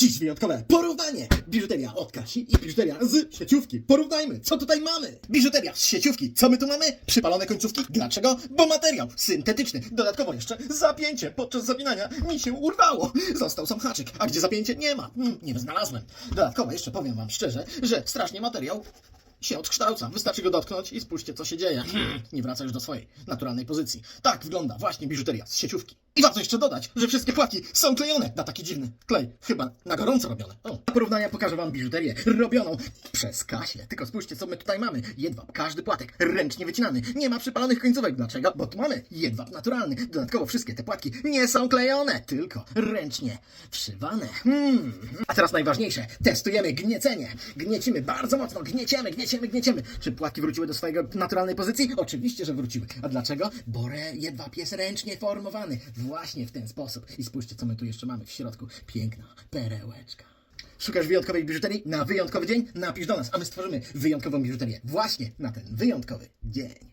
Dziś wyjątkowe porównanie. Biżuteria od Kasi i biżuteria z sieciówki. Porównajmy, co tutaj mamy. Biżuteria z sieciówki. Co my tu mamy? Przypalone końcówki. Dlaczego? Bo materiał syntetyczny. Dodatkowo jeszcze zapięcie. Podczas zapinania mi się urwało. Został sam haczyk. A gdzie zapięcie? Nie ma. Hmm, nie znalazłem. Dodatkowo jeszcze powiem wam szczerze, że strasznie materiał się odkształca. Wystarczy go dotknąć i spójrzcie, co się dzieje. Hmm, nie wraca już do swojej naturalnej pozycji. Tak wygląda właśnie biżuteria z sieciówki. I warto jeszcze dodać, że wszystkie płatki są klejone na taki dziwny klej. Chyba na gorąco robione. O, porównania pokażę wam biżuterię robioną przez Kasię. Tylko spójrzcie, co my tutaj mamy. Jedwab, każdy płatek ręcznie wycinany. Nie ma przypalonych końcówek. Dlaczego? Bo tu mamy jedwab naturalny. Dodatkowo wszystkie te płatki nie są klejone, tylko ręcznie wszywane. Hmm. A teraz najważniejsze. Testujemy gniecenie. Gniecimy bardzo mocno. Gnieciemy, gnieciemy, gnieciemy. Czy płatki wróciły do swojej naturalnej pozycji? Oczywiście, że wróciły. A dlaczego? Bo jedwab jest ręcznie formowany. Właśnie w ten sposób. I spójrzcie, co my tu jeszcze mamy w środku. Piękna perełeczka. Szukasz wyjątkowej biżuterii na wyjątkowy dzień? Napisz do nas, a my stworzymy wyjątkową biżuterię właśnie na ten wyjątkowy dzień.